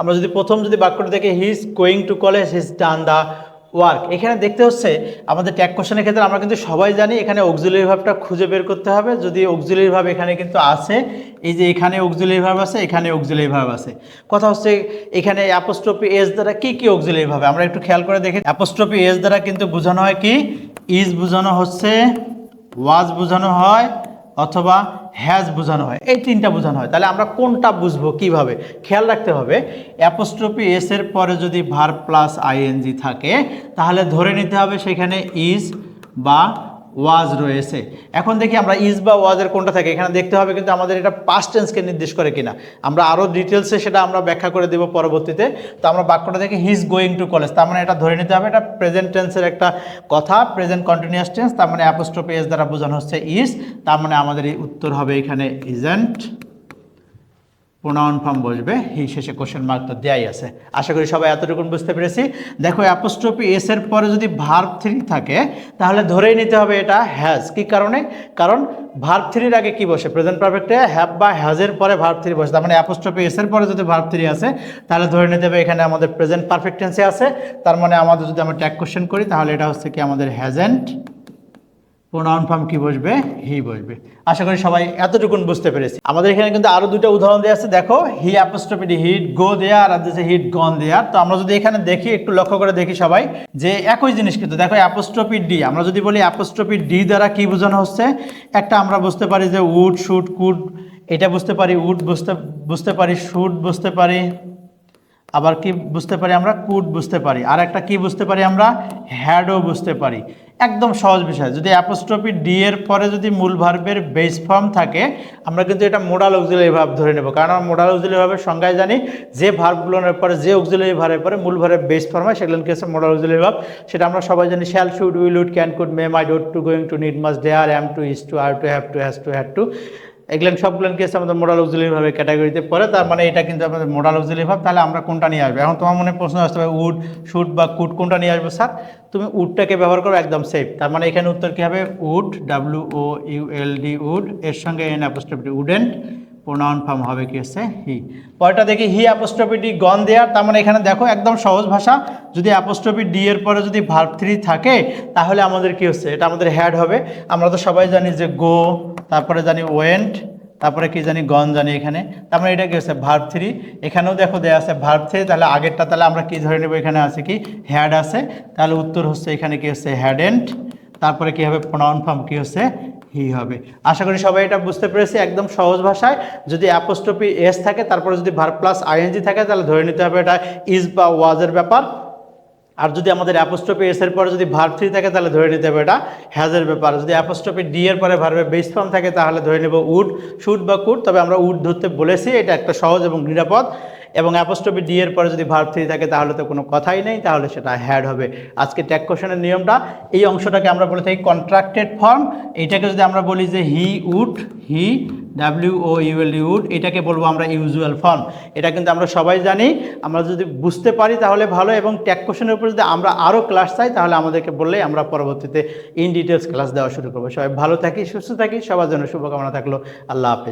আমরা যদি প্রথম যদি বাক্যটা দেখি he is going to college his done the work এখানে দেখতে হচ্ছে আমাদের ট্যাগ কোশ্চেনের ক্ষেত্রে আমরা কিন্তু সবাই জানি এখানে অক্সিলারি ভাবটা খুঁজে বের করতে হবে। যদি অক্সিলারি ভাব এখানে কিন্তু আছে, এই যে এখানে অক্সিলারি ভাব আছে, এখানে অক্সিলারি ভাব আছে। কথা হচ্ছে এখানে অ্যাপোস্ট্রপি এস দ্বারা কি কি অক্সিলারি ভাবে আমরা একটু খেয়াল করে দেখি অ্যাপোস্ট্রপি এস দ্বারা কিন্তু বোঝানো হয় কি? ইজ বোঝানো হচ্ছে ওয়াজ বোঝানো হয় অথবা হ্যাজ বোঝানো হয়। এই তিনটা বোঝানো হয়। তাহলে আমরা কোনটা বুঝব, কীভাবে? খেয়াল রাখতে হবে অ্যাপোস্ট্রোপি এস এর পরে যদি ভার প্লাস আইএনজি থাকে, তাহলে ধরে নিতে হবে সেখানে ইজ বা ওয়াজ রয়েছে। এখন দেখি আমরা ইজ বা ওয়াজের কোনটা থাকে। এখানে দেখতে হবে কিন্তু আমাদের এটা পাস্ট টেন্সকে নির্দেশ করে কিনা। আমরা আরও ডিটেলসে সেটা আমরা ব্যাখ্যা করে দেব পরবর্তীতে। তো আমরা বাক্যটা দেখি হিজ গোয়িং টু কলেজ তার মানে এটা ধরে নিতে হবে, এটা প্রেজেন্ট টেন্সের একটা কথা প্রেজেন্ট কন্টিনিউয়াস টেন্স তার মানে অ্যাপোস্ট্রপি দ্বারা বোঝানো হচ্ছে ইজ তার মানে আমাদের এই উত্তর হবে এখানে ইজেন্ট প্রোনাউন ফর্ম বসবে, এই শেষে কোশ্চেন মার্ক তো দেয়াই আছে। আশা করি সবাই এতটুকুন বুঝতে পেরেছি। দেখো অ্যাপোস্ট্রপি এস এর পরে যদি ভার্ব থ্রি থাকে, তাহলে ধরেই নিতে হবে এটা হ্যাজ কি কারণে? কারণ ভার্ব থ্রির আগে কি বসে? প্রেজেন্ট পারফেক্টে হ্যাভ বা হ্যাজের পরে ভার্ব থ্রি বসে। তার মানে অ্যাপোস্ট্রপি এস এর পরে যদি ভার্ব থ্রি আছে তাহলে ধরে নিতে হবে এখানে আমাদের প্রেজেন্ট পারফেক্ট টেন্সে আছে। তার মানে আমাদের যদি আমরা ট্যাগ কোশ্চেন করি, তাহলে এটা হচ্ছে কি আমাদের হ্যাজেন্ট প্রোনাউন ফর্ম কি বসবে? হি বসবে। আশা করি সবাই এতটুকুন বুঝতে পেরেছি। আমাদের এখানে কিন্তু আরও দুটো উদাহরণ দেওয়া আছে। দেখো হি অ্যাপোস্ট্রপি হিট গো দেয়ার আর দিচ্ছে হিট গন দেয়ার তো আমরা যদি এখানে দেখি, একটু লক্ষ্য করে দেখি সবাই, যে একই জিনিস কিন্তু, দেখো অ্যাপোস্ট্রপি ডি আমরা যদি বলি অ্যাপোস্ট্রপি ডি দ্বারা কি বোঝানো হচ্ছে? একটা আমরা বুঝতে পারি যে উড শুট কুড এটা বুঝতে পারি উড বুঝতে বুঝতে পারি শুট বুঝতে পারি। আবার কি বুঝতে পারি আমরা? কুড বুঝতে পারি। আর একটা কি বুঝতে পারি আমরা? হ্যাডও বুঝতে পারি। একদম সহজ বিষয়। যদি অ্যাপোস্ট্রপি ডি এর পরে যদি মূল ভার্বের বেস ফর্ম থাকে, আমরা কিন্তু এটা মোডাল অক্সিলারি ভাব ধরে নেব। কারণ আমরা মোডাল অক্সিলারি ভাবের সংজ্ঞায় জানি, যে ভার্বগুলোর পরে, যে অক্সিলারি ভাবের পরে মূল ভার্বের বেস ফর্ম হয়, সেগুলো কি হচ্ছে মোডাল অক্সিলারি ভাব সেটা আমরা সবাই জানি shall should will would can could may might ought to going to need must dare are am to is to are to have to has to had to এগুলো সবগুলো কি আছে আমাদের মোডাল অক্সিলারি ভাবে ক্যাটাগরিতে পড়ে, তার মানে এটা কিন্তু আমাদের মোডাল অক্সিলারি ভাব, তাহলে আমরা কোনটা নিয়ে আসব? এখন তোমার মনে প্রশ্ন আসতে হবে উড শুট বা কুট কোনটা নিয়ে আসব? স্যার, তুমি উডটাকে ব্যবহার করো একদম সেফ তার মানে এখানে উত্তর কী হবে? Would W O U L D would এর সঙ্গে N apostrophe wouldn't pronoun form হবে কি হচ্ছে? হি। পরেরটা দেখি, হি অ্যাপোস্ট্রফি ডি গন দেয়ার, তার মানে এখানে দেখো একদম সহজ ভাষা, যদি অ্যাপোস্ট্রফি ডি এর পরে যদি ভার্ব থ্রি থাকে, তাহলে আমাদের কি হচ্ছে? এটা আমাদের হ্যাড হবে। আমরা তো সবাই জানি যে গো তারপরে জানি ওয়েন্ট, তারপরে কি জানি গন জানি এখানে। তারপরে এটা কি হচ্ছে ভার্ব থ্রি এখানেও দেখো দেওয়া আছে ভার্ব থ্রি তাহলে আগেরটা তাহলে আমরা কি ধরে নেব? এখানে আছে কি? হ্যাড আছে। তাহলে উত্তর হচ্ছে এখানে কি হচ্ছে? হ্যাডেন্ট তারপরে কি হবে? প্রোনাউন ফর্ম কি হচ্ছে? হি হবে। আশা করি সবাই এটা বুঝতে পেরেছি একদম সহজ ভাষায়। যদি অ্যাপোস্ট্রপি এস থাকে, তারপরে যদি ভার প্লাস আইএনজি থাকে, তাহলে ধরে নিতে হবে এটা ইজ বা ওয়াজের ব্যাপার। আর যদি আমাদের অ্যাপোস্ট্রপি এস এর পরে যদি ভার্ব থ্রি থাকে, তাহলে ধরে নিতে হবে এটা হ্যাজের ব্যাপার। যদি অ্যাপোস্ট্রপি ডি এর পরে ভার্বের বেস ফর্ম থাকে, তাহলে ধরে নেব উড শুট বা কুট তবে আমরা উড ধরতে বলেছি, এটা একটা সহজ এবং নিরাপদ। এবং অ্যাপোস্ট্রপি ডি এর পরে যদি ভার্ব থ্রি থাকে, তাহলে তো কোনো কথাই নেই, তাহলে সেটা হ্যাড হবে। আজকে ট্যাগ কোশনের নিয়মটা, এই অংশটাকে আমরা বলে থাকি কন্ট্রাক্টেড ফর্ম এইটাকে যদি আমরা বলি যে he would he W O U L would এটাকে বলব আমরা ইউজুয়াল ফর্ম এটা কিন্তু আমরা সবাই জানি, আমরা যদি বুঝতে পারি তাহলে ভালো, এবং ট্যাগ কোশনের উপর যদি আমরা আরও ক্লাস চাই, তাহলে আমাদেরকে বললেই আমরা পরবর্তীতে ইন ডিটেলস ক্লাস দেওয়া শুরু করব। সবাই ভালো থাকি, সুস্থ থাকি, সবার জন্য শুভকামনা থাকল। আল্লাহ হাফেজ।